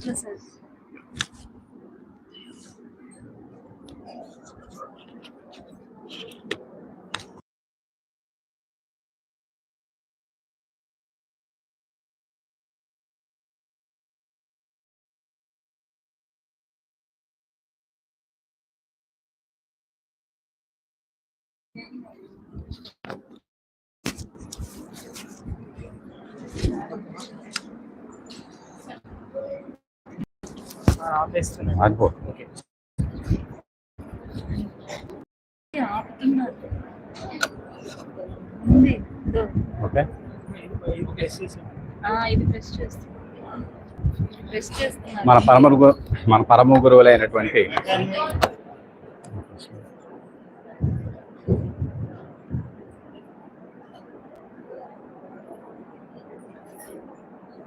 This is. మన పరమ మన పరమ గురువులైనటువంటి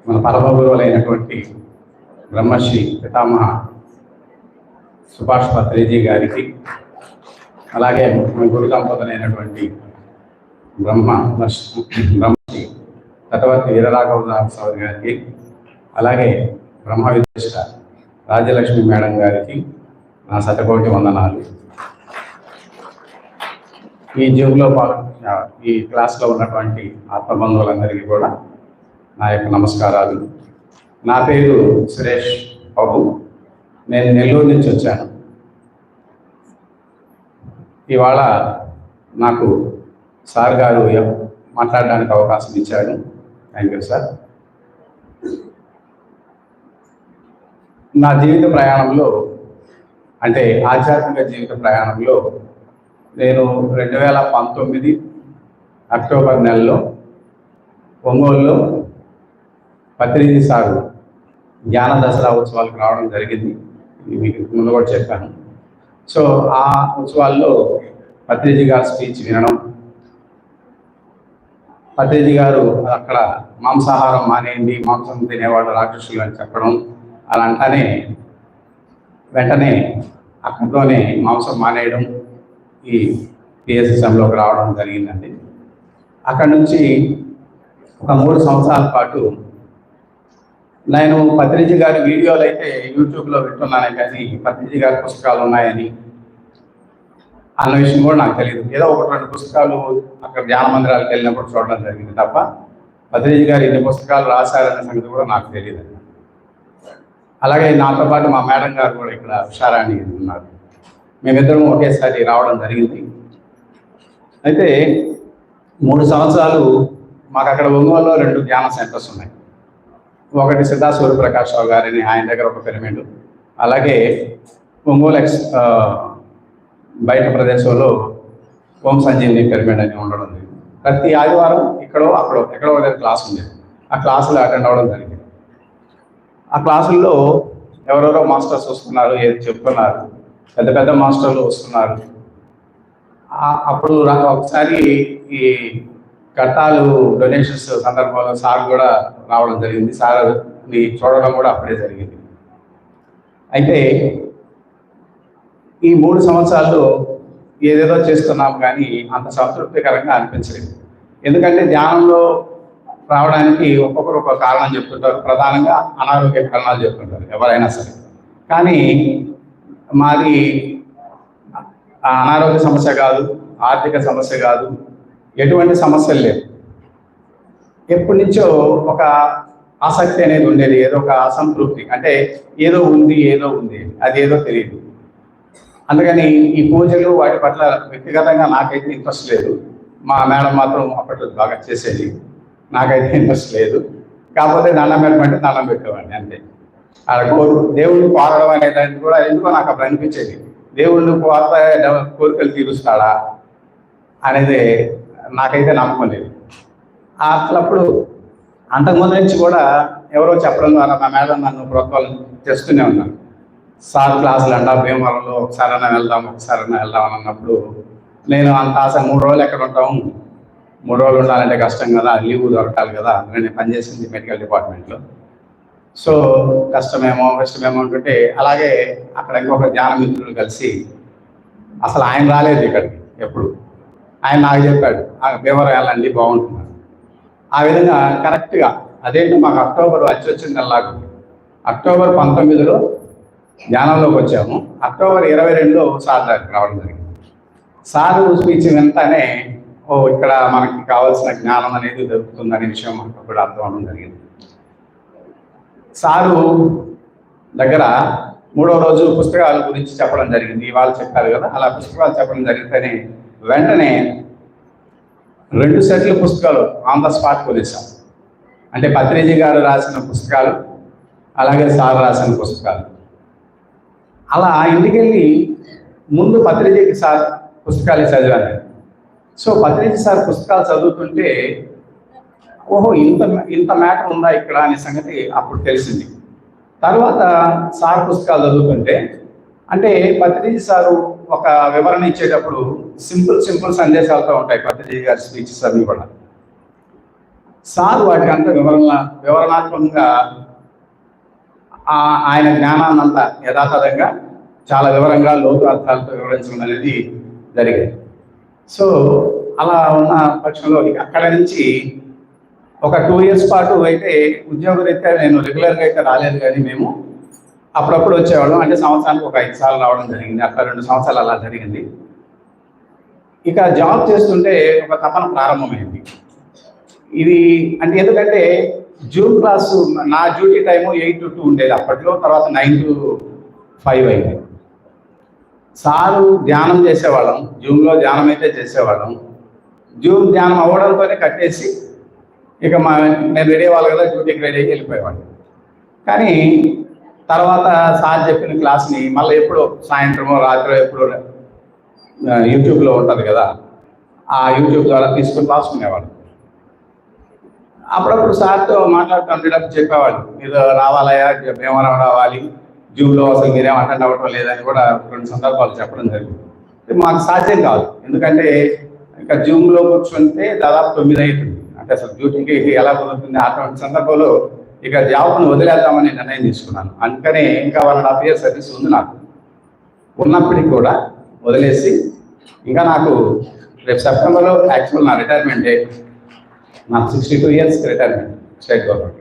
మన పరమ గురువులైనటువంటి బ్రహ్మశ్రీ పితామహ సుభాష్ పత్రేజీ గారికి అలాగే మన గురు దంపతులైనటువంటి బ్రహ్మ బ్రహ్మశ్రీ తటవర్తి వీరరాఘవ స్వామి గారికి అలాగే బ్రహ్మ విశిష్ట రాజ్యలక్ష్మి మేడం గారికి నా శతకోటి వందనాలు. ఈ జూమ్లో పాల్గొన్న ఈ క్లాస్లో ఉన్నటువంటి ఆత్మబంధువులందరికీ కూడా నా యొక్క నమస్కారాలు. నా పేరు సురేష్ బాబు. నేను నెల్లూరు నుంచి వచ్చాను. ఇవాళ నాకు సార్ గారు మాట్లాడడానికి అవకాశం ఇచ్చాడు థ్యాంక్ యూ సార్ నా జీవిత ప్రయాణంలో అంటే ఆధ్యాత్మిక జీవిత ప్రయాణంలో నేను రెండు వేల పంతొమ్మిది అక్టోబర్ నెలలో ఒంగోలులో పత్రిజీ సారు ధ్యాన దసరా ఉత్సవాలకు రావడం జరిగింది. మీకు ముందు కూడా చెప్పాను. సో ఆ ఉత్సవాల్లో పత్రిజీ గారి స్పీచ్ వినడం పత్రిజీ గారు అక్కడ మాంసాహారం మానేయండి మాంసం తినేవాళ్ళు రాక్షసులు అని చెప్పడం అలా అంటానే వెంటనే అక్కడితోనే మాంసం మానేయడం ఈ పిఎస్ఎస్ఎంలోకి రావడం జరిగిందండి. అక్కడ నుంచి ఒక మూడు సంవత్సరాల పాటు నేను పత్రిజీ గారి వీడియోలు అయితే యూట్యూబ్లో వింటున్నానే కానీ పత్రిజీ గారి పుస్తకాలు ఉన్నాయని. అన్న విషయం కూడా నాకు తెలియదు. ఏదో ఒకటి రెండు పుస్తకాలు అక్కడ ధ్యాన మందిరాలకు వెళ్ళినప్పుడు చూడడం జరిగింది తప్ప పత్రిజీ గారు ఇన్ని పుస్తకాలు రాశారనే సంగతి కూడా నాకు తెలియదు. అలాగే నాతో పాటు మా మేడం గారు కూడా ఇక్కడ ఉషారాణి ఉన్నారు. మేమిద్దరం ఒకేసారి రావడం జరిగింది. అయితే మూడు సంవత్సరాలు మాకు అక్కడ ఒంగోలులో రెండు ధ్యాన సెంటర్స్ ఉన్నాయి. ఒకటి సిద్ధా సూర్యప్రకాష్ రావు గారిని ఆయన దగ్గర ఒక పిరమిడ్. అలాగే ఒంగోలు ఎక్స్ బయట ప్రదేశంలో ఓం సంజీవిని పిరమిడ్ అని ఉండడం జరిగింది. ప్రతి ఆదివారం ఇక్కడో అక్కడో ఎక్కడో ఒక దగ్గర క్లాస్ ఉండేది. ఆ క్లాసులు అటెండ్ అవ్వడం జరిగింది. ఆ క్లాసుల్లో ఎవరెవరో మాస్టర్స్ వస్తున్నారు ఏది చెప్తున్నారు పెద్ద పెద్ద మాస్టర్లు వస్తున్నారు. అప్పుడు నాకు ఒకసారి ఈ కట్టాలు డొనేషన్స్ సందర్భంలో సార్ కూడా రావడం జరిగింది. సార్ని చూడడం కూడా అప్పుడే జరిగింది. అయితే ఈ మూడు సంవత్సరాల్లో ఏదేదో చేస్తున్నాం కానీ అంత సంతృప్తికరంగా అనిపించలేదు. ఎందుకంటే ధ్యానంలో రావడానికి ఒక్కొక్కరు ఒక కారణం చెప్తుంటారు. ప్రధానంగా అనారోగ్య కారణాలు చెప్తుంటారు ఎవరైనా సరే. కానీ మాది అనారోగ్య సమస్య కాదు ఆర్థిక సమస్య కాదు ఎటువంటి సమస్యలు లేవు. ఎప్పటి నుంచో ఒక ఆసక్తి అనేది ఉండేది ఏదో ఒక అసంతృప్తి. అంటే ఏదో ఉంది ఏదో ఉంది అది ఏదో తెలియదు. అందుకని ఈ పూజలు వాటి పట్ల వ్యక్తిగతంగా నాకైతే ఇంట్రెస్ట్ లేదు. మా మేడం మాత్రం అప్పట్లో బాగా చేసేది. నాకైతే ఇంట్రెస్ట్ లేదు. కాకపోతే దండం పెట్టమంటే దండం పెట్టేవాడిని అంతే. అక్కడ కోరు దేవుడిని కోరడం అనేది కూడా ఎందుకో నాకు అప్పుడు అనిపించేది. దేవుడిని కోరత కోరికలు తీరుస్తాడా అనేది నాకైతే నమ్మకం లేదు. అట్లప్పుడు అంతకుముందు నుంచి కూడా ఎవరో చెప్పడం ద్వారా మా మేడం నన్ను ప్రోత్సాహం చేస్తూనే ఉన్నాను సార్ క్లాసులు అంటా భీమవరంలో ఒకసారైనా వెళ్దాం ఒకసారైనా వెళ్దాం అని అన్నప్పుడు నేను అంత ఆశ మూడు రోజులు ఎక్కడ ఉంటాం? మూడు రోజులు ఉండాలంటే కష్టం కదా లీవ్ దొరకాలి కదా నేను పనిచేసింది మెడికల్ డిపార్ట్మెంట్లో. సో కష్టమేమో కష్టమేమో అనుకుంటే అలాగే అక్కడ ఇంకొక జ్ఞానమిత్రులు కలిసి అసలు ఆయన రాలేదు ఇక్కడికి ఎప్పుడు. ఆయన నాకు చెప్పాడు "ఆ, భీమవరం వెళ్ళండి బాగుంటున్నాడు ఆ విధంగా కరెక్ట్గా అదేంటి మాకు అక్టోబర్ వచ్చి వచ్చింది నెలలాకు అక్టోబర్ పంతొమ్మిదిలో ధ్యానంలోకి వచ్చాము. అక్టోబర్ ఇరవై రెండులో సార్ దగ్గరికి రావడం జరిగింది. సార్ స్పీచ్ వెంటనే ఓ ఇక్కడ మనకి కావాల్సిన జ్ఞానం అనేది దొరుకుతుందనే విషయం మనకు కూడా అర్థం అవడం జరిగింది. సారు దగ్గర మూడో రోజు పుస్తకాల గురించి చెప్పడం జరిగింది. వాళ్ళు చెప్పారు కదా అలా పుస్తకాలు చెప్పడం జరిగితేనే వెంటనే రెండు సెట్ల పుస్తకాలు ఆన్ ద స్పాట్ కొనేసాం అంటే పత్రిజీ గారు రాసిన పుస్తకాలు అలాగే సార్ రాసిన పుస్తకాలు. అలా ఇంటికి వెళ్ళి ముందు పత్రిజీకి సార్ పుస్తకాలు చదివాను. సో పత్రిజీ సార్ పుస్తకాలు చదువుతుంటే ఓహో ఇంత ఇంత మ్యాటర్ ఉందా ఇక్కడ అనే సంగతి అప్పుడు తెలిసింది. తర్వాత సార్ పుస్తకాలు చదువుతుంటే అంటే పత్రిజీ సారు ఒక వివరణ ఇచ్చేటప్పుడు సింపుల్ సింపుల్ సందేశాలతో ఉంటాయి. పత్రిజీ గారి స్పీచెస్ అవి కూడా సార్ వాటికి అంత వివరణ వివరణాత్మకంగా ఆ- ఆయన జ్ఞానాన్నంతా యథాతథంగా చాలా వివరంగా లోతు అర్థాలతో వివరించడం అనేది జరిగింది. సో అలా ఉన్న పక్షంలో అక్కడ నుంచి ఒక టూ ఇయర్స్ పాటు అయితే ఉద్యోగరీత్యా నేను రెగ్యులర్గా అయితే రాలేదు కానీ మేము అప్పుడప్పుడు వచ్చేవాళ్ళం. అంటే సంవత్సరానికి ఒక ఐదు సార్లు రావడం జరిగింది. అక్కడ రెండు సంవత్సరాలు అలా జరిగింది. ఇక జాబ్ చేస్తుంటే ఒక తపన ప్రారంభమైంది. ఇది అంటే ఎందుకంటే జూన్ క్లాసు నా duty time eight to two ఉండేది. అప్పట్లో తర్వాత నైన్ టు ఫైవ్ అయింది. సారు ధ్యానం చేసేవాళ్ళం. జూన్లో ధ్యానం అయితే చేసేవాళ్ళం. జూన్ ధ్యానం అవ్వడంతోనే కట్టేసి ఇక మా నేను రెడీ అవ్వాలి కదా డ్యూటీకి రెడీ అయ్యి వెళ్ళిపోయేవాడిని. కానీ తర్వాత సార్ చెప్పిన క్లాస్ని మళ్ళీ ఎప్పుడో సాయంత్రమో రాత్రి ఎప్పుడో యూట్యూబ్లో ఉంటుంది కదా ఆ యూట్యూబ్ ద్వారా తీసుకుని రాసుకునేవాడు అప్పుడప్పుడు సార్తో మాట్లాడుతుండేటప్పుడు చెప్పేవాళ్ళు మీరు రావాలయా ఏమైనా రావాలి జూమ్లో అసలు మీరేం అటెండ్ అవ్వటం లేదని కూడా రెండు సందర్భాలు చెప్పడం జరిగింది. మాకు సాధ్యం కాదు ఎందుకంటే ఇంకా జూమ్లో కూర్చుంటే దాదాపు తొమ్మిది అవుతుంది అంటే అసలు డ్యూటీకి ఎలా కుదురుతుంది అటువంటి సందర్భంలో ఇక జాబ్ను వదిలేద్దామని నిర్ణయం తీసుకున్నాను. అందుకనే ఇంకా one and half year service ఉంది నాకు. ఉన్నప్పటికీ కూడా వదిలేసి ఇంకా నాకు రేపు సెప్టెంబర్లో యాక్చువల్ నా రిటైర్మెంట్ నా నాకు sixty two years retirement state government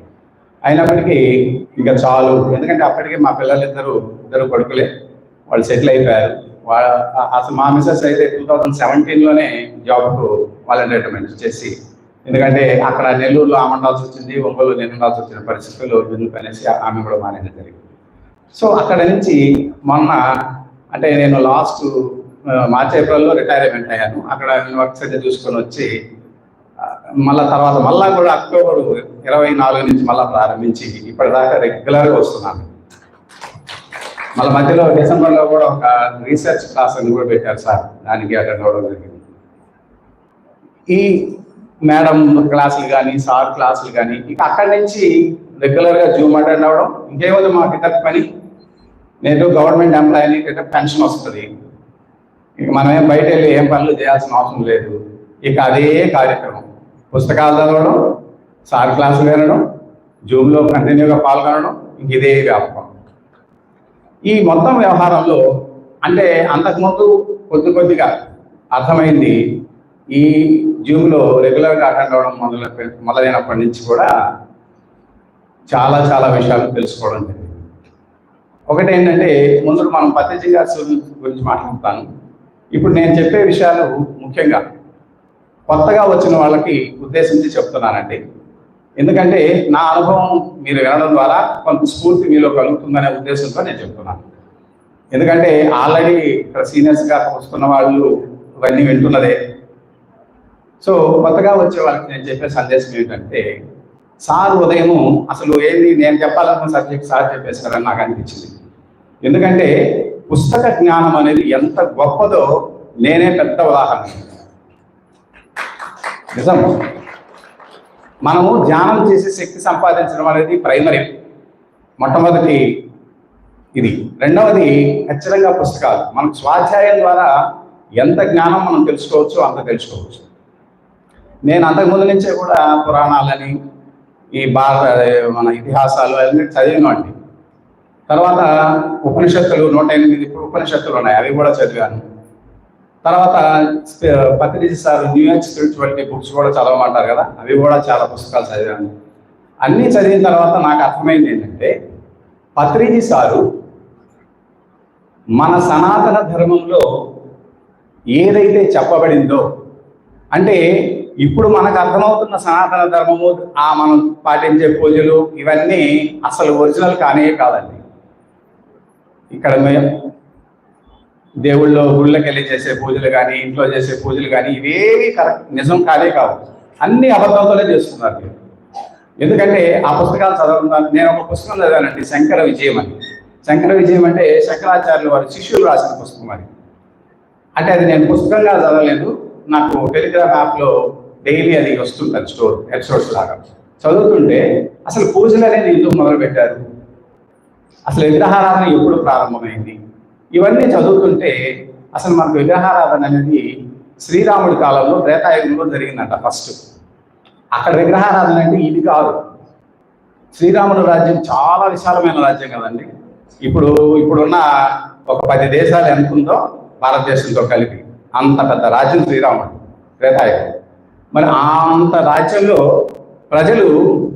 అయినప్పటికీ ఇంకా చాలు. ఎందుకంటే అప్పటికే మా పిల్లలు ఇద్దరు ఇద్దరు కొడుకులే. వాళ్ళు సెటిల్ అయిపోయారు. వాళ్ళ అసలు మా మిసెస్ అయితే టూ థౌజండ్ సెవెంటీన్లోనే జాబ్కు వాళ్ళ రిటైర్మెంట్ చేసి ఎందుకంటే అక్కడ నెల్లూరులో ఆమె ఉండాల్సి వచ్చింది ఒంగోలు నేను ఉండాల్సి వచ్చిన పరిస్థితుల్లో ఎందుకు పనేసి ఆమె కూడా మానేది జరిగింది. సో అక్కడ నుంచి మొన్న అంటే నేను లాస్ట్ మార్చ్ ఏప్రిల్లో రిటైర్మెంట్ అయ్యాను. అక్కడ వర్క్స్ అయితే చూసుకొని వచ్చి మళ్ళా తర్వాత మళ్ళా కూడా అక్టోబర్ ఇరవై నాలుగు నుంచి మళ్ళీ ప్రారంభించి ఇప్పటిదాకా రెగ్యులర్గా వస్తున్నాను. మళ్ళీ మధ్యలో డిసెంబర్లో కూడా ఒక రీసెర్చ్ క్లాస్ అని కూడా పెట్టారు సార్. దానికి అటెండ్ అవ్వడం జరిగింది. ఈ మేడం క్లాసులు కానీ సార్ క్లాసులు కానీ ఇక అక్కడి నుంచి రెగ్యులర్గా జూమ్ అటెండ్ అవ్వడం ఇంకేముంది మాకు ఇతర పని? నేను గవర్నమెంట్ ఎంప్లాయీని ఇక పెన్షన్ వస్తుంది. ఇక మనం బయట వెళ్ళి ఏం పనులు చేయాల్సిన అవసరం లేదు. ఇక అదే కార్యక్రమం. పుస్తకాలు చదవడం సార్ క్లాసులు వినడం జూమ్లో కంటిన్యూగా పాల్గొనడం ఇంక ఇదే వ్యాపకం. ఈ మొత్తం వ్యవహారంలో అంటే అంతకుముందు కొద్ది కొద్దిగా అర్థమైంది. ఈ జూమ్లో రెగ్యులర్గా అటెండ్ అవ్వడం మొదలు మొదలైనప్పటి నుంచి కూడా చాలా చాలా విషయాలు తెలుసుకోవడం జరిగింది. ఒకటి ఏంటంటే ముందు మనం పత్రిజీ గారి గురించి మాట్లాడతాను. ఇప్పుడు నేను చెప్పే విషయాలు ముఖ్యంగా కొత్తగా వచ్చిన వాళ్ళకి ఉద్దేశించి చెప్తున్నానండి. ఎందుకంటే నా అనుభవం మీరు వినడం ద్వారా కొంత స్ఫూర్తి మీలో కలుగుతుందనే ఉద్దేశంతో నేను చెప్తున్నాను. ఎందుకంటే ఆల్రెడీ ఇక్కడ సీనియర్స్గా వస్తున్న వాళ్ళు ఇవన్నీ వింటున్నదే. సో కొత్తగా వచ్చే వాళ్ళకి నేను చెప్పే సందేశం ఏంటంటే సార్ ఉదయం అసలు ఏంది? నేను చెప్పాలనుకున్న సబ్జెక్ట్ సార్ చెప్పేశారని నాకు అనిపించింది. ఎందుకంటే పుస్తక జ్ఞానం అనేది ఎంత గొప్పదో నేనే పెద్ద ఉదాహరణ. నిజం. మనము ధ్యానం చేసి శక్తి సంపాదించడం అనేది ప్రైమరీ మొట్టమొదటి ఇది. రెండవది ఖచ్చితంగా పుస్తకాలు. మనం స్వాధ్యాయం ద్వారా ఎంత జ్ఞానం మనం తెలుసుకోవచ్చు అంత తెలుసుకోవచ్చు. నేను అంతకుముందు నుంచే కూడా పురాణాలని ఈ భారత మన ఇతిహాసాలు అవన్నీ చదివినండి తర్వాత ఉపనిషత్తులు నూట ఎనిమిది ఉపనిషత్తులు ఉన్నాయి అవి కూడా చదివాను. తర్వాత స్ప- Patriji sir new age spirituality books కూడా చదవమంటారు కదా అవి కూడా చాలా పుస్తకాలు చదివాను. అన్నీ చదివిన తర్వాత నాకు అర్థమైంది ఏంటంటే పత్రిజీ సారు మన సనాతన ధర్మంలో ఏదైతే చెప్పబడిందో అంటే ఇప్పుడు మనకు అర్థమవుతున్న సనాతన ధర్మము ఆ మనం పాటించే పూజలు ఇవన్నీ అసలు ఒరిజినల్ కానే కాదండి. ఇక్కడ మేము దేవుళ్ళో గుళ్ళకి వెళ్ళి చేసే పూజలు కానీ ఇంట్లో చేసే పూజలు కానీ ఇవేవి కరెక్ట్ నిజం కానే కావు. అన్ని అబద్ధంతోనే చేస్తున్నారు ఎందుకంటే ఆ పుస్తకాలు చదవడం నేను ఒక పుస్తకం చదివానండి శంకర విజయం అని. శంకర విజయం అంటే శంకరాచార్యులు వారి శిష్యులు రాసిన పుస్తకం అది. అంటే అది నేను పుస్తకంగా చదవలేదు నాకు టెలిగ్రామ్ యాప్లో డైలీ అది వస్తుంటుంది స్టోర్ ఎపిసోడ్స్ లాగా. చదువుతుంటే అసలు పూజలు అనేది ఎందుకు మొదలు పెట్టారు అసలు విగ్రహారాధన ఎప్పుడు ప్రారంభమైంది? ఇవన్నీ చదువుతుంటే అసలు మనకు విగ్రహారాధన అనేది శ్రీరాముడి కాలంలో త్రేతాయుగంలో జరిగిందంట ఫస్ట్. అక్కడ విగ్రహారాధన అంటే ఇది కాదు. శ్రీరాముడు రాజ్యం చాలా విశాలమైన రాజ్యం కదండి. ఇప్పుడు ఇప్పుడున్న ఒక పది దేశాలు ఎంత ఉందో భారతదేశంతో కలిపి అంత పెద్ద రాజ్యం శ్రీరాముడు త్రేతాయుగం. మరి అంత రాజ్యంలో ప్రజలు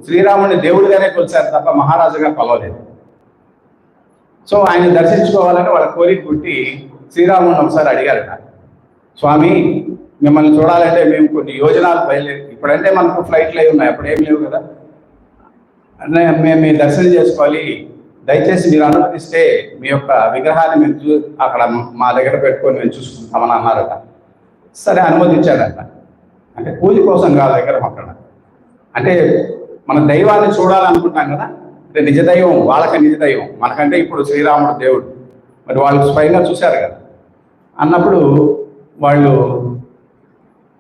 శ్రీరాముని దేవుడిగానే కొలిచారు తప్ప మహారాజుగా కొలవలేదు. సో ఆయన దర్శించుకోవాలని వాళ్ళ కోరిక పుట్టి శ్రీరాముని ఒకసారి అడిగారట స్వామి మిమ్మల్ని చూడాలంటే మేము కొన్ని యోజనాలు బయలుదేరి ఇప్పుడంటే మనకు ఫ్లైట్లు అయి ఉన్నాయి అప్పుడు ఏం లేవు కదా. అంటే మేము మీ దర్శనం చేసుకోవాలి. దయచేసి మీరు అనుమతిస్తే మీ యొక్క విగ్రహాన్ని మేము అక్కడ మా దగ్గర పెట్టుకొని మేము చూసుకుంటామని అన్నారట. సరే అనుమతించాడట. అంటే పూజ కోసం కాదు విగ్రహం అక్కడ. అంటే మన దైవాన్ని చూడాలనుకుంటాం కదా అంటే నిజ దైవం వాళ్ళకి నిజ దైవం. మనకంటే ఇప్పుడు శ్రీరాముడు దేవుడు. మరి వాళ్ళు స్వయంగా చూశారు కదా. అన్నప్పుడు వాళ్ళు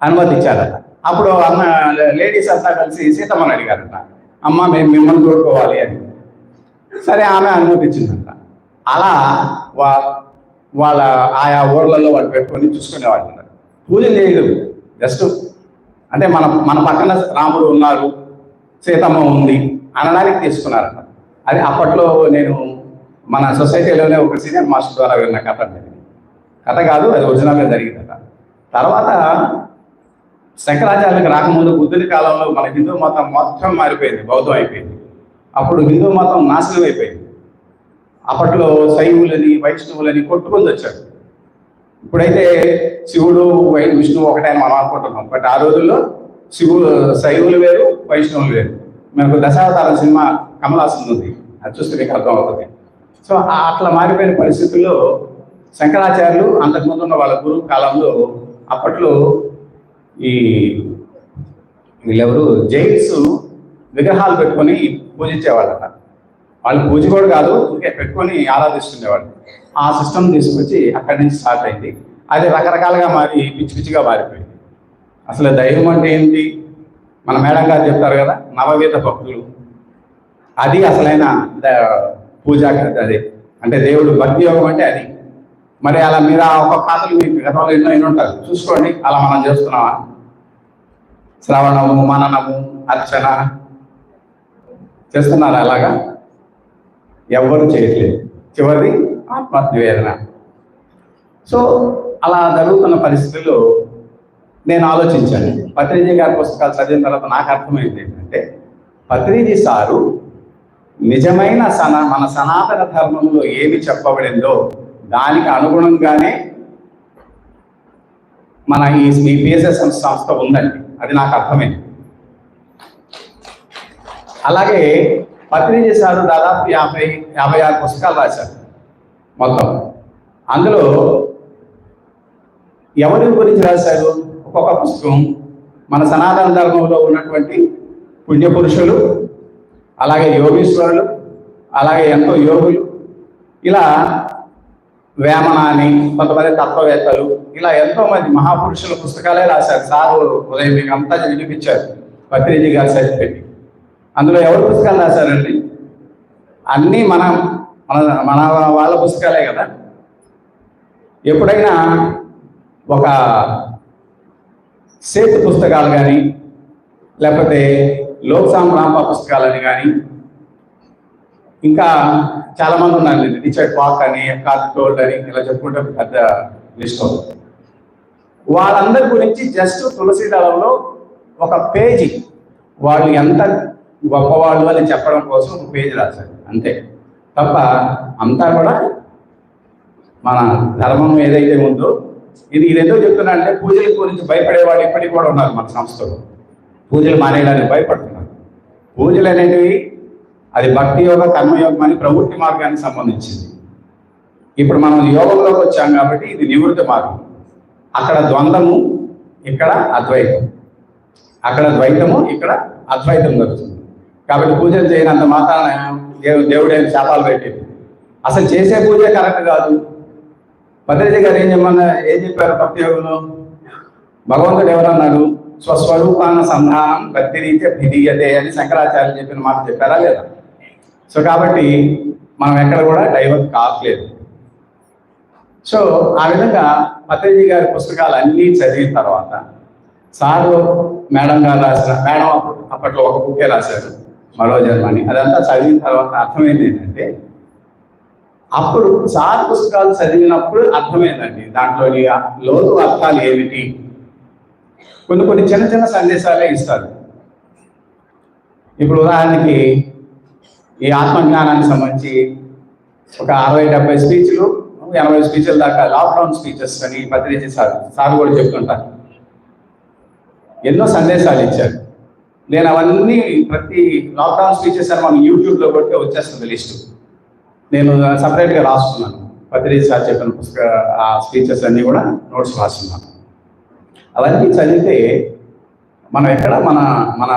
అనుమతించారట అప్పుడు అన్న లేడీస్ అంతా కలిసి సీతమ్మని అడిగారట. అమ్మ మేము మిమ్మల్ని చూడుకోవాలి అని. సరే ఆమె అనుమతించిందంట అలా వా వాళ్ళ ఆయా ఊర్లలో వాళ్ళు పెట్టుకొని చూసుకునేవాళ్ళు పూజలు చేయలేదు. జస్ట్ అంటే మన మన పక్కన రాముడు ఉన్నారు సీతమ్మ ఉంది అనడానికి తీసుకున్నారు. అది అప్పట్లో నేను మన సొసైటీలోనే ఒక సీనియర్ మాస్టర్ ద్వారా విన్న కథ కథ కాదు అది ఒరిజినల్గా జరిగిందట తర్వాత శంకరాచార్యులకు రాకముందు బుద్ధుని కాలంలో మన హిందూ మతం మొత్తం మారిపోయింది బౌద్ధం అయిపోయింది. అప్పుడు హిందూ మతం నాశనం అయిపోయింది. అప్పట్లో శైవులని వైష్ణవులని కొట్టుకొని వచ్చారు ఇప్పుడైతే శివుడు వై విష్ణువు ఒకటే మనం అనుకుంటున్నాం. బట్ ఆ రోజుల్లో శివుడు శైవులు వేరు వైష్ణవులు వేరు. మనకు దశావతారం సినిమా కమలాసింది ఉంది. అది చూస్తే మీకు అర్థం అవుతుంది సో ఆ అట్లా మారిపోయిన పరిస్థితుల్లో శంకరాచార్యులు అంతకుముందు ఉన్న వాళ్ళ గురువు కాలంలో అప్పట్లో ఈ వీళ్ళెవరు? జైన్స్ విగ్రహాలు పెట్టుకొని పూజించేవాళ్ళట. వాళ్ళు పూజ కూడా కాదు ఇంకే పెట్టుకొని ఆరాధిస్తుండేవాళ్ళు. ఆ సిస్టమ్ తీసుకొచ్చి అక్కడి నుంచి స్టార్ట్ అయింది. అది రకరకాలుగా మారి పిచ్చి పిచ్చిగా మారిపోయింది. అసలు దైవం అంటే ఏంటి? మన మేడం గారు చెప్తారు కదా నవవేద భక్తులు. అది అసలైన పూజా అది. అంటే దేవుడు భక్తి యోగం అంటే అది. మరి అలా మీరు ఆ ఒక పాత్రలు మీకు గతంలో ఎన్నో ఎన్నో ఉంటారు. చూసుకోండి అలా మనం చేస్తున్నామా? శ్రవణము మననము అర్చన. చేస్తున్నారు అలాగా? ఎవ్వరు చేయట్లేదు. చివరిది ఆత్మహత్య సో అలా జరుగుతున్న పరిస్థితుల్లో నేను ఆలోచించాను. పత్రిజీ గారి పుస్తకాలు చదివిన తర్వాత నాకు అర్థమైంది ఏంటంటే పత్రిజీ సారు నిజమైన సన మన సనాతన ధర్మంలో ఏమి చెప్పబడిందో దానికి అనుగుణంగానే మన ఈ మీ పిఎస్ఎస్ సంస్థ ఉందండి. అది నాకు అర్థమైంది. అలాగే పత్రిజీ సారు దాదాపు యాభై యాభై ఆరు పుస్తకాలు రాశారు. మొత్తం. అందులో ఎవరి గురించి రాశారు? ఒక్కొక్క పుస్తకం. మన సనాతన ధర్మంలో ఉన్నటువంటి పుణ్యపురుషులు అలాగే యోగీశ్వరులు అలాగే ఎంతో యోగులు ఇలా వేమన అని కొంతమంది తత్వవేత్తలు ఇలా ఎంతో మంది మహాపురుషుల పుస్తకాలే రాశారు. సారు ఉదయం మీకు అంతా వినిపించారు. పత్రిజీ గారు సరిపెట్టి పెట్టి అందులో ఎవరు పుస్తకాలు రాశారండి? అన్నీ మనం మన మన వాళ్ళ పుస్తకాలే కదా. ఎప్పుడైనా ఒక సేతు పుస్తకాలు కానీ లేకపోతే లోక్సామ్ రాంప పుస్తకాలని కానీ ఇంకా చాలామంది ఉన్నారు. రిచర్డ్ పాక్ అని కార్డ్ అని ఇలా చెప్పుకుంటే పెద్ద లిస్ట్ అవుతుంది వాళ్ళందరి గురించి జస్ట్ తులసిదళంలో ఒక పేజీ. వాళ్ళు ఎంత గొప్పవాళ్ళు అని చెప్పడం కోసం ఒక పేజీ రాశారు. అంతే. తప్ప అంతా కూడా మన ధర్మం ఏదైతే ఉందో ఇది ఇదేదో చెప్తున్నా అంటే పూజల గురించి భయపడేవాడు ఇప్పటికి కూడా ఉన్నారు మన సంస్థలో. పూజలు మానేయడానికి భయపడుతున్నారు. పూజలు అనేటివి అది భక్తి యోగ కర్మయోగం అని ప్రవృత్తి మార్గానికి సంబంధించింది. ఇప్పుడు మనం యోగంలోకి వచ్చాం కాబట్టి ఇది నివృత్తి మార్గం. అక్కడ ద్వంద్వము ఇక్కడ అద్వైతం. అక్కడ ద్వైతము ఇక్కడ అద్వైతం జరుగుతుంది. కాబట్టి పూజలు చేయనంత మాత్రాన దేవు దేవుడైన శాపాలు పెట్టింది అసలు చేసే పూజ కరెక్ట్ కాదు. భద్రజీ గారు ఏం చెప్పన్నా ఏం చెప్పారు భక్తి భగవంతుడు ఎవరన్నాడు స్వస్వరూపాన సంధానం భక్తిరీత్యా భిదీయతే అని శంకరాచార్య చెప్పిన మాట చెప్పారా లేదా? సో కాబట్టి మనం ఎక్కడ కూడా డైవర్ట్ కావట్లేదు. సో ఆ విధంగా పత్రిజీ గారి పుస్తకాలు అన్నీ చదివిన తర్వాత సారు మేడం గారు రాసిన మేడం అప్పట్లో ఒక బుక్కే రాశారు. మరో జన్మని. అదంతా చదివిన తర్వాత అర్థమైంది ఏంటంటే అప్పుడు సార్ పుస్తకాలు చదివినప్పుడు అర్థమైందండి. దాంట్లోని లోతు అర్థాలు ఏమిటి? కొన్ని కొన్ని చిన్న చిన్న సందేశాలే ఇస్తారు. ఇప్పుడు ఉదాహరణకి ఈ ఆత్మజ్ఞానానికి సంబంధించి ఒక అరవై డెబ్బై స్పీచ్లు ఎనభై స్పీచ్ల దాకా లాక్డౌన్ స్పీచెస్ అని పత్రిక సార్ సార్ కూడా చెప్తుంటారు. ఎన్నో సందేశాలు ఇచ్చారు. నేను అవన్నీ ప్రతి లాక్డౌన్ స్పీచెస్ అని మనం యూట్యూబ్లో కొట్టి వచ్చేస్తుంది లిస్టు నేను సపరేట్గా రాస్తున్నాను. పత్రిక సార్ చెప్పిన పుస్తక ఆ స్పీచెస్ అన్నీ కూడా నోట్స్ రాస్తున్నాను. అవన్నీ చదివితే మనం ఎక్కడ మన మన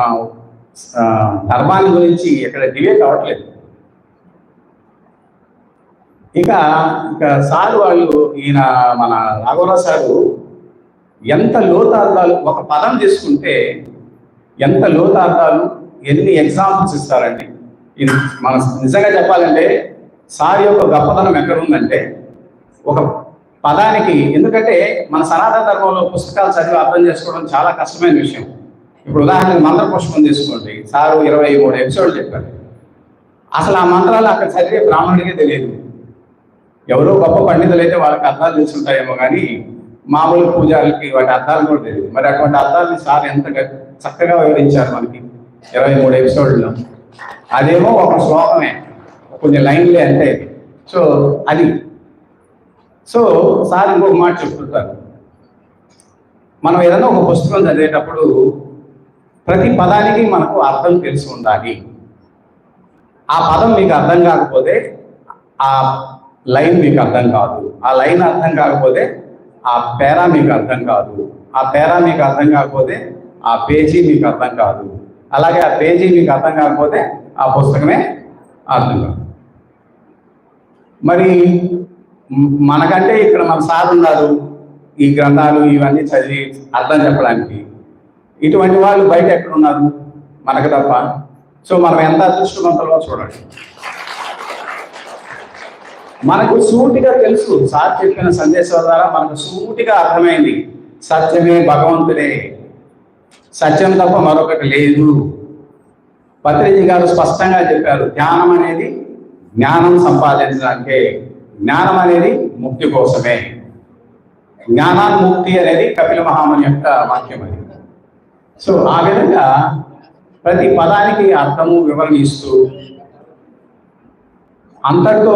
ధర్మాన్ని గురించి ఎక్కడ డివేట్ అవ్వట్లేదు. ఇక ఇక సార్ వాళ్ళు ఈయన మన రాఘవరావు సారు ఎంత లోతార్థాలు ఒక పదం తీసుకుంటే ఎంత లోతార్థాలు ఎన్ని ఎగ్జాంపుల్స్ ఇస్తారండి? మన నిజంగా చెప్పాలంటే సార్ యొక్క గొప్పతనం ఎక్కడ ఉందంటే ఒక పదానికి ఎందుకంటే మన సనాతన ధర్మంలో పుస్తకాలు చదివి అర్థం చేసుకోవడం చాలా కష్టమైన విషయం. ఇప్పుడు ఉదాహరణకు మంత్ర పుష్పం తీసుకోండి. సారు ఇరవై మూడు ఎపిసోడ్లు చెప్పారు. అసలు ఆ మంత్రాలు అక్కడ చదివే బ్రాహ్మణుడికే తెలియదు. ఎవరో గొప్ప పండితులు అయితే వాళ్ళకి అర్థాలు తెలుసుంటాయేమో కానీ మామూలు పూజారులకి వాటి అర్థాలు కూడా తెలియదు. మరి అటువంటి అర్థాలని సార్ ఎంత చక్కగా వివరించారు మనకి. ఇరవై మూడు ఎపిసోడ్లో. అదేమో ఒక శ్లోకమే. కొన్ని లైన్లే అంటే సో అది. సో సార్ ఇంకొక మాట చెప్తుంటారు. మనం ఏదైనా ఒక పుస్తకం చదివేటప్పుడు ప్రతి పదానికి మనకు అర్థం తెలిసి ఉండాలి. ఆ పదం మీకు అర్థం కాకపోతే ఆ లైన్ మీకు అర్థం కాదు. ఆ లైన్ అర్థం కాకపోతే ఆ పేరా మీకు అర్థం కాదు. ఆ పేరా మీకు అర్థం కాకపోతే ఆ పేజీ మీకు అర్థం కాదు. అలాగే ఆ పేజీ మీకు అర్థం కాకపోతే ఆ పుస్తకమే అర్థం కాదు. మరి మనకంటే ఇక్కడ మన సార్ ఉన్నారు. ఈ గ్రంథాలు ఇవన్నీ చదివి అర్థం చెప్పడానికి. ఇటువంటి వాళ్ళు బయట ఎక్కడ ఉన్నారు? మనకు తప్ప. సో మనం ఎంత అదృష్టవంతులో చూడండి. మనకు సూటిగా తెలుసు. సార్ చెప్పిన సందేశాల ద్వారా మనకు సూటిగా అర్థమైంది. సత్యమే భగవంతుడే. సత్యం తప్ప మరొకటి లేదు. పత్రిజీ గారు స్పష్టంగా చెప్పారు ధ్యానం అనేది జ్ఞానం సంపాదించడానికే జ్ఞానం అనేది ముక్తి కోసమే. జ్ఞానాన్ముక్తి అనేది కపిల మహాముని యొక్క వాక్యం అది. సో ఆ విధంగా ప్రతి పదానికి అర్థము వివరణ ఇస్తూ అంతటితో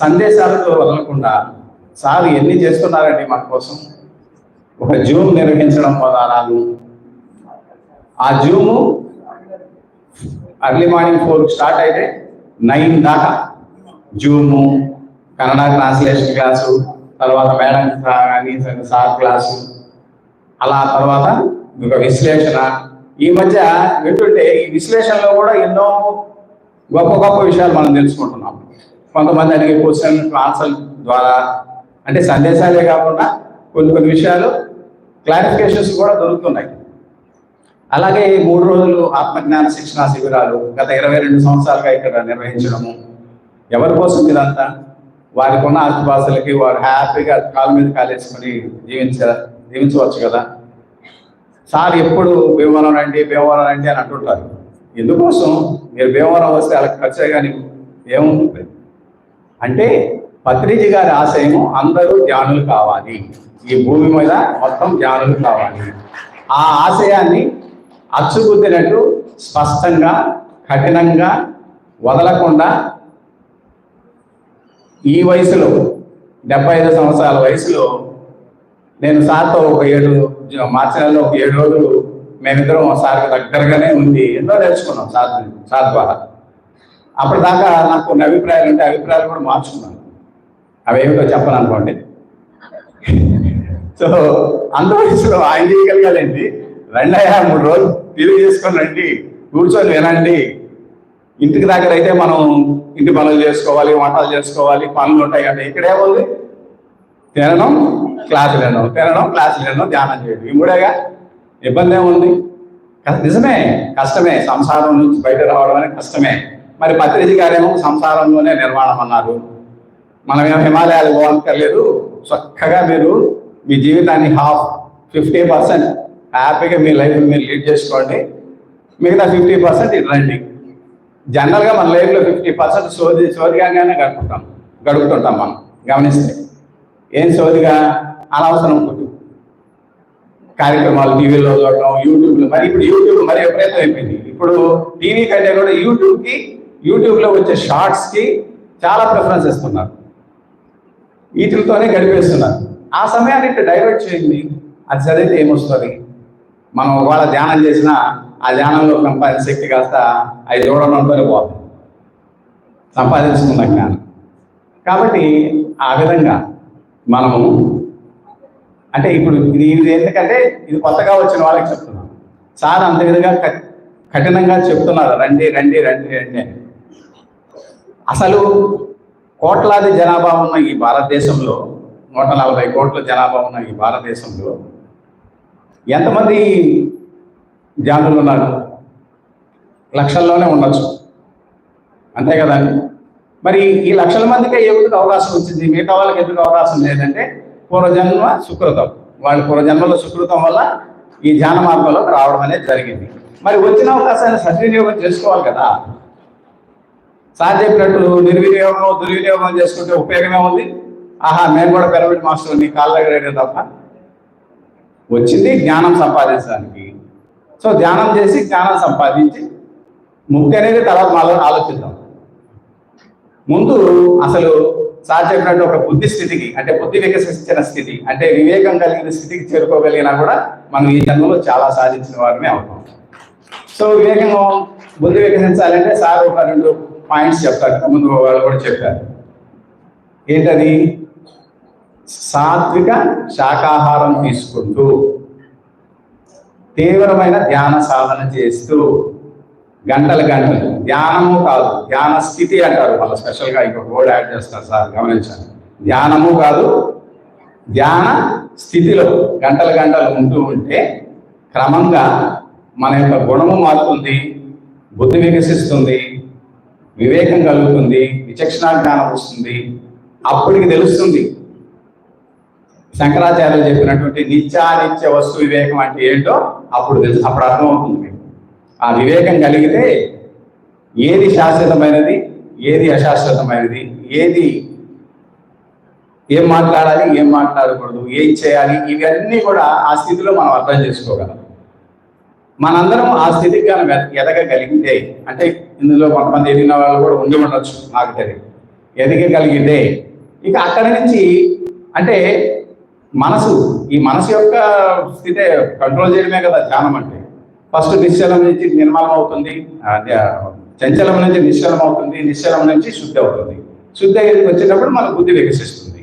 సందేశాలతో వదలకుండా సార్ ఎన్ని చేస్తున్నారండి మన కోసం? ఒక జూమ్ నిర్వహించడం పదాలు ఆ Zoom early morning four start అయితే నైన్ దాకా జూము కన్నడ ట్రాన్స్లేషన్ క్లాసు తర్వాత మేడం కానీ సార్ క్లాసు అలా తర్వాత ఒక విశ్లేషణ. ఈ మధ్య వింటుంటే ఈ విశ్లేషణలో కూడా ఎన్నో గొప్ప గొప్ప విషయాలు మనం తెలుసుకుంటున్నాం. కొంతమంది అడిగే క్వశ్చన్ ఆన్సర్ ద్వారా. అంటే సందేశాలే కాకుండా కొన్ని కొన్ని విషయాలు క్లారిఫికేషన్స్ కూడా దొరుకుతున్నాయి. అలాగే ఈ మూడు రోజులు ఆత్మజ్ఞాన శిక్షణ శిబిరాలు గత ఇరవై రెండు సంవత్సరాలుగా ఇక్కడ నిర్వహించడము. ఎవరి కోసం ఇదంతా? వారికి ఉన్న ఆస్తిపాస్తులకి వారు హ్యాపీగా కాలు మీద కాలేసుకొని జీవించ జీవించవచ్చు కదా? సార్ ఎప్పుడు భీమవరం రండి భీమవరం రండి అని అంటుంటారు. ఎందుకోసం? మీరు భీమవరం వస్తే అలా ఖర్చే కానీ ఏముంటుంది? అంటే పత్రిజీ గారి ఆశయము అందరూ ధ్యానులు కావాలి. ఈ భూమి మీద మొత్తం ధ్యానులు కావాలి. ఆ ఆశయాన్ని అచ్చుగుద్దినట్టు స్పష్టంగా కఠినంగా వదలకుండా ఈ వయసులో డెబ్బై ఐదు సంవత్సరాల వయసులో నేను సార్తో ఒక ఏడు మార్చి నెలలో ఒక ఏడు రోజులు మేమిద్దరం సార్కి దగ్గరగానే ఉంది ఎన్నో నేర్చుకున్నాం సార్ సార్ ద్వారా అప్పటిదాకా నాకు కొన్ని అభిప్రాయాలు అంటే అభిప్రాయాలు కూడా మార్చుకున్నాను. అవి ఏమిటో చెప్పను అనుకోండి సో అంత వయసులో ఆయన చేయగలగాలండి రెండు అయ్యా మూడు రోజులు. తిరిగి చేసుకొని రండి కూర్చొని వినండి. ఇంటికి దగ్గర అయితే మనం ఇంటి పనులు చేసుకోవాలి వంటలు చేసుకోవాలి పనులు ఉంటాయి అంటే ఇక్కడ ఏముంది? తినడం క్లాసులు వినడం తినడం క్లాసులు వినడం ధ్యానం చేయడం. ఈ ఇబ్బంది ఏముంది? నిజమే కష్టమే. సంసారం నుంచి బయట రావడం అనేది కష్టమే. మరి పత్రిజీ గారేమో సంసారంలోనే నిర్మాణం అన్నారు. మనమేమో హిమాలయాలు పోవక్కర్లేదు. చక్కగా మీరు మీ జీవితాన్ని హాఫ్ ఫిఫ్టీ పర్సెంట్ హ్యాపీగా మీ లైఫ్ మీరు లీడ్ చేసుకోండి. మిగతా ఫిఫ్టీ పర్సెంట్ ఇది రండి. జనరల్గా మన లైఫ్లో ఫిఫ్టీ పర్సెంట్ సోది సోదిగానే గడుపుతాం గడుపుతుంటాం మనం. గమనిస్తే ఏం సోదిగా? అనవసరం ఉంటుంది కార్యక్రమాలు టీవీలో చూడటం యూట్యూబ్లో మరి ఇప్పుడు యూట్యూబ్ మరి ఎప్పుడైతే అయిపోయింది? ఇప్పుడు టీవీ కంటే కూడా యూట్యూబ్కి యూట్యూబ్లో వచ్చే షార్ట్స్కి చాలా ప్రిఫరెన్స్ ఇస్తున్నారు. వీటితోనే గడిపేస్తున్నారు. ఆ సమయాన్ని ఇట్లా డైవర్ట్ చేయండి. అది చదివితే ఏమొస్తుంది? మనం ఒకవేళ ధ్యానం చేసినా ఆ ధ్యానంలో సంపాదించే శక్తి కాస్త అవి చూడడంతోనే పోతుంది. సంపాదించుకున్న జ్ఞానం కాబట్టి ఆ విధంగా మనము అంటే ఇప్పుడు ఇది ఇది ఎందుకంటే ఇది కొత్తగా వచ్చిన వాళ్ళకి చెప్తున్నాను సార్ అంత విధంగా కఠినంగా చెప్తున్నారు. రండి రండి రండి రండి అని. అసలు కోట్లాది జనాభా ఉన్న ఈ భారతదేశంలో నూట నలభై కోట్ల జనాభా ఉన్న ఈ భారతదేశంలో ఎంతమంది ధ్యానులు ఉన్నారు? లక్షల్లోనే ఉండొచ్చు. అంతే కదా? మరి ఈ లక్షల మందికే ఎందుకు అవకాశం వచ్చింది? మిగతా వాళ్ళకి ఎందుకు అవకాశం లేదంటే పూర్వజన్మ సుకృతం. వాళ్ళ పూర్వజన్మలో సుకృతం వల్ల ఈ ధ్యాన మార్గంలోకి రావడం అనేది జరిగింది. మరి వచ్చిన అవకాశాన్ని సద్వినియోగం చేసుకోవాలి కదా? సార్ చెప్పినట్టు నిర్వినియోగం దుర్వినియోగం చేసుకుంటే ఉపయోగమే ఉంది. ఆహా నేను కూడా పిరమిడ్ మాస్టర్ నీ కాళ్ళ దగ్గర తప్ప. వచ్చింది జ్ఞానం సంపాదించడానికి. సో ధ్యానం చేసి జ్ఞానం సంపాదించి ముక్తి అనేది తర్వాత మాలో ఆలోచిద్దాం. ముందు అసలు సార్ చెప్పినట్టు ఒక బుద్ధి స్థితికి అంటే బుద్ధి వికసించిన స్థితి అంటే వివేకం కలిగిన స్థితికి చేరుకోగలిగినా కూడా మనం ఈ జన్మలో చాలా సాధించిన వారమే అవుతాం. సో వివేకం బుద్ధి వికసించాలంటే సార్ ఒక రెండు పాయింట్స్ చెప్తారు. ముందు వాళ్ళు కూడా చెప్పారు. ఏంటది? సాత్విక శాకాహారం తీసుకుంటూ తీవ్రమైన ధ్యాన సాధన చేస్తూ గంటల గంటలు. ధ్యానము కాదు ధ్యాన స్థితి అంటారు. వాళ్ళు స్పెషల్గా ఇంకొక వర్డ్ యాడ్ చేస్తారు సార్ గమనించండి. ధ్యానము కాదు ధ్యాన స్థితిలో గంటల గంటలు ఉంటూ ఉంటే క్రమంగా మన యొక్క గుణము మారుతుంది బుద్ధి వికసిస్తుంది వివేకం కలుగుతుంది విచక్షణ జ్ఞానం వస్తుంది. అప్పటికి తెలుస్తుంది. శంకరాచార్యులు చెప్పినటువంటి నిత్యానిత్య వస్తు వివేకం అంటే ఏంటో అప్పుడు తెలుసు. అప్పుడు అర్థమవుతుంది మీకు. ఆ వివేకం కలిగితే ఏది శాశ్వతమైనది ఏది అశాశ్వతమైనది ఏది ఏం మాట్లాడాలి ఏం మాట్లాడకూడదు ఏం చేయాలి ఇవన్నీ కూడా ఆ స్థితిలో మనం అర్థం చేసుకోగలం. మనందరం ఆ స్థితికి కనుక ఎదగగలిగితే అంటే ఇందులో కొంతమంది ఎదిగిన వాళ్ళు కూడా ఉండి ఉండొచ్చు నాకు తెలియదు. ఎదగగలిగితే ఇక అక్కడి నుంచి అంటే మనసు ఈ మనసు యొక్క స్థితి కంట్రోల్ చేయడమే కదా ధ్యానం అంటే. ఫస్ట్ నిశ్చలం నుంచి నిర్మలం అవుతుంది చంచలం నుంచి నిశ్చలం అవుతుంది నిశ్చలం నుంచి శుద్ధి అవుతుంది. శుద్ధి అయ్యేది వచ్చేటప్పుడు మన బుద్ధి వికసిస్తుంది.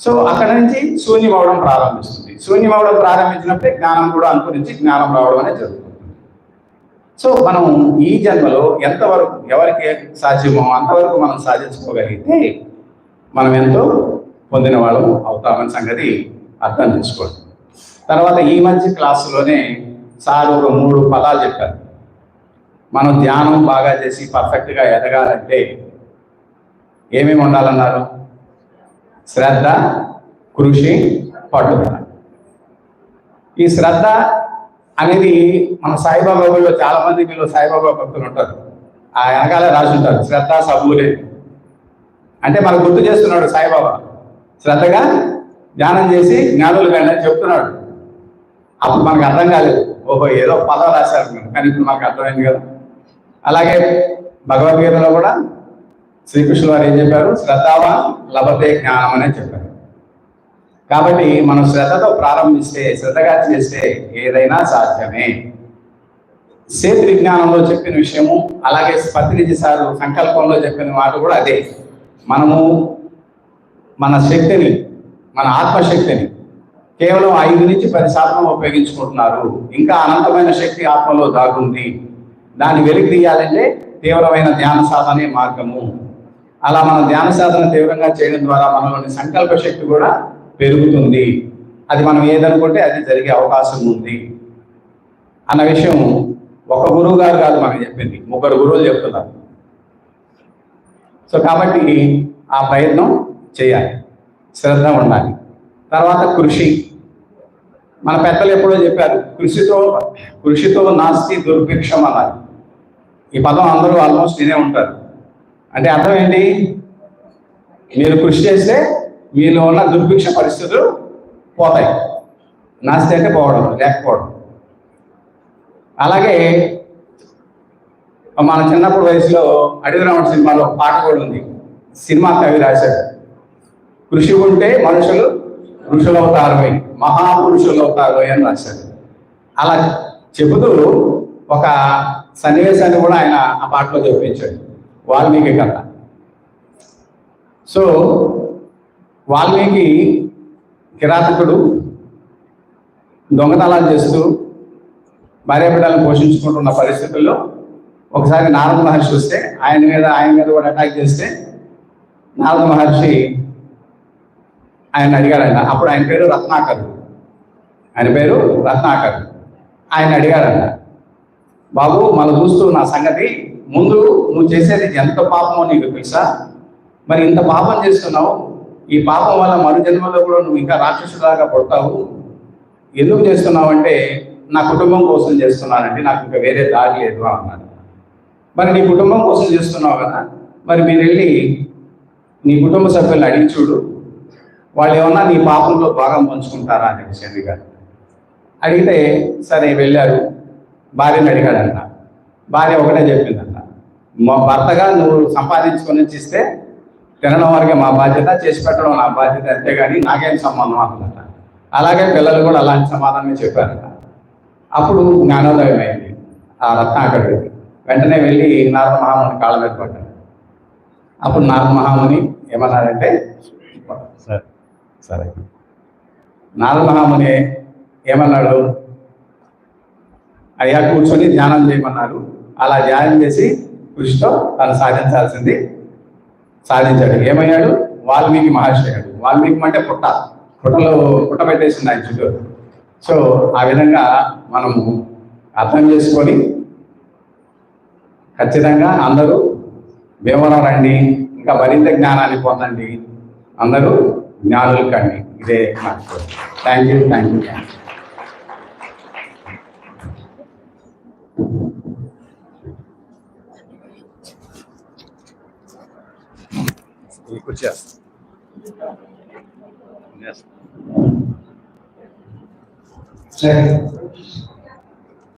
సో అక్కడ నుంచి శూన్యం అవడం ప్రారంభిస్తుంది. శూన్యం అవడం ప్రారంభించినప్పుడే జ్ఞానం కూడా అనుకురించి జ్ఞానం రావడం అనేది జరుగుతుంది. సో మనం ఈ జన్మలో ఎంతవరకు ఎవరికి సాధ్యమో అంతవరకు మనం సాధించుకోగలిగితే మనం ఎంతో పొందిన వాళ్ళం అవుతామని సంగతి అర్థం చేసుకోండి. తర్వాత ఈ మధ్య క్లాసులోనే సార్ ఒక మూడు పదాలు చెప్పారు. మనం ధ్యానం బాగా చేసి పర్ఫెక్ట్గా ఎదగాలంటే ఏమేమి ఉండాలన్నారు? శ్రద్ధ కృషి పట్టుదల. ఈ శ్రద్ధ అనేది మన సాయిబాబాలో చాలామంది మీలో సాయిబాబా భక్తులు ఉంటారు. ఆ వెనకాల రాసి ఉంటారు. శ్రద్ధ సబూలే అంటే మనకు గుర్తు చేస్తున్నాడు సాయిబాబా. శ్రద్ధగా ధ్యానం చేసి జ్ఞానులు కానీ అని చెప్తున్నాడు. అప్పుడు మనకు అర్థం కాలేదు. ఓహో ఏదో పదం రాశారు మీరు. కానీ ఇప్పుడు మాకు అర్థమైంది కదా. అలాగే భగవద్గీతలో కూడా శ్రీకృష్ణుడు వారు ఏం చెప్పారు? శ్రద్ధావాన్ లభతే జ్ఞానం అనే చెప్పారు. కాబట్టి మనం శ్రద్ధతో ప్రారంభిస్తే శ్రద్ధగా చేస్తే ఏదైనా సాధ్యమే. సేతు విజ్ఞానంలో చెప్పిన విషయము అలాగే పత్రిజి సారు సంకల్పంలో చెప్పిన మాట కూడా అదే. మనము మన శక్తిని మన ఆత్మశక్తిని కేవలం ఐదు నుంచి పది శాతం ఉపయోగించుకుంటున్నారు. ఇంకా అనంతమైన శక్తి ఆత్మలో దాగుంది. దాన్ని వెలికి తీయాలంటే తీవ్రమైన ధ్యాన సాధనే మార్గము. అలా మన ధ్యాన సాధన తీవ్రంగా చేయడం ద్వారా మనలోని సంకల్ప శక్తి కూడా పెరుగుతుంది. అది మనం ఏదనుకుంటే అది జరిగే అవకాశం ఉంది. అన్న విషయం ఒక గురువు గారు కాదు మనకి చెప్పింది. ముగ్గురు గురువులు చెప్తున్నారు. సో కాబట్టి ఆ ప్రయత్నం చేయాలి. శ్రద్ధ ఉండాలి. తర్వాత కృషి. మన పెద్దలు ఎప్పుడో చెప్పారు కృషితో కృషితో నాస్తి దుర్భిక్షం అన్నారు ఈ పదం అందరూ ఆల్మోస్ట్ ఇదే ఉంటారు. అంటే అర్థం ఏంటి? మీరు కృషి చేస్తే మీలో ఉన్న దుర్భిక్ష పరిస్థితులు పోతాయి. నాస్తి అంటే పోవడం లేకపోవడం. అలాగే మన చిన్నప్పుడు వయసులో అడవి రావణ సినిమాలో పాట కూడా ఉంది. సినిమా కవి రాశాడు. కృషి ఉంటే మనుషులు ఋషులు అవుతారు మహాపురుషులు అని రాశారు అలా చెబుతూ ఒక సన్నివేశాన్ని కూడా ఆయన ఆ పాటలో చూపించాడు. వాల్మీకి కథ. సో వాల్మీకి కిరాతకుడు దొంగతనాలు చేస్తూ భార్య బిడ్డలను పోషించుకుంటున్న పరిస్థితుల్లో ఒకసారి నారద మహర్షి వస్తే ఆయన మీద ఆయన మీద కూడా అటాక్ చేస్తే నారద మహర్షి ఆయన అడిగాడంట అప్పుడు ఆయన పేరు రత్నాకర్. ఆయన పేరు రత్నాకర్. ఆయన అడిగాడంట బాబు మన చూస్తూ నా సంగతి ముందు నువ్వు చేసేది ఎంత పాపమో నీకు తెలుసా? మరి ఇంత పాపం చేస్తున్నావు ఈ పాపం వల్ల మరు జన్మలో కూడా నువ్వు ఇంకా రాక్షసులాగా పడతావు. ఎందుకు చేస్తున్నావు అంటే నా కుటుంబం కోసం చేస్తున్నానండి నాకు ఇంకా వేరే దారి లేదు అన్నాడు మరి నీ కుటుంబం కోసం చేస్తున్నావు కదా మరి మీరు వెళ్ళి నీ కుటుంబ సభ్యులను అడిగి చూడు వాళ్ళు ఏమన్నా నీ పాపంలో భాగం పంచుకుంటారా అని విషయాన్ని గారు అడిగితే సరే వెళ్ళారు. భార్యను అడిగాడంట. భార్య ఒకటే చెప్పిందంట. మా భర్తగా నువ్వు సంపాదించుకొని ఇస్తే తినడం వరకే మా బాధ్యత చేసి పెట్టడం నా బాధ్యత అంతేగాని నాకేం సంబంధం అంటుందట అలాగే పిల్లలు కూడా అలాంటి సమాధానమే చెప్పారట. అప్పుడు జ్ఞానోదయం అయింది. ఆ రత్నాకరుడు వెంటనే వెళ్ళి నారద మహాముని కాళ్ళ మీద పడ్డాడు. అప్పుడు నారద మహాముని ఏమన్నారంటే సరే నారద మహాముని ఏమన్నాడు? అయ్యా కూర్చొని ధ్యానం చేయమన్నారు. అలా ధ్యానం చేసి కృషితో తను సాధించాల్సింది సాధించాడు. ఏమయ్యాడు? వాల్మీకి మహర్షి అయ్యాడు. వాల్మీకి అంటే పుట్ట. పుట్టలో పుట్ట పెట్టేసింది ఆయన చుట్టూ. సో ఆ విధంగా మనము అర్థం చేసుకొని ఖచ్చితంగా అందరూ భీమవరం రండి. ఇంకా మరింత జ్ఞానాన్ని పొందండి. అందరూ జ్ఞానులు కండి ఇదే thank you thank you thank you ఈ కుర్చీ వేస్తా. వేస్తా. సరే